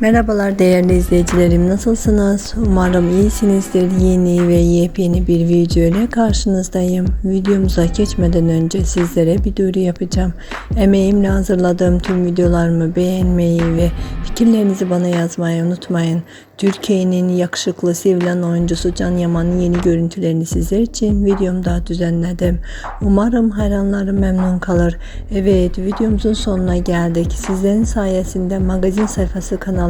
Merhabalar değerli izleyicilerim nasılsınız? Umarım iyisinizdir. Yeni ve yepyeni bir video ile karşınızdayım. Videomuza geçmeden önce sizlere bir duyuru yapacağım. Emeğimle hazırladığım tüm videolarımı beğenmeyi ve fikirlerinizi bana yazmayı unutmayın. Türkiye'nin yakışıklı sevilen oyuncusu Can Yaman'ın yeni görüntülerini sizler için videomda düzenledim. Umarım hayranlarım memnun kalır. Evet videomuzun sonuna geldik. Sizlerin sayesinde magazin sayfası kanalı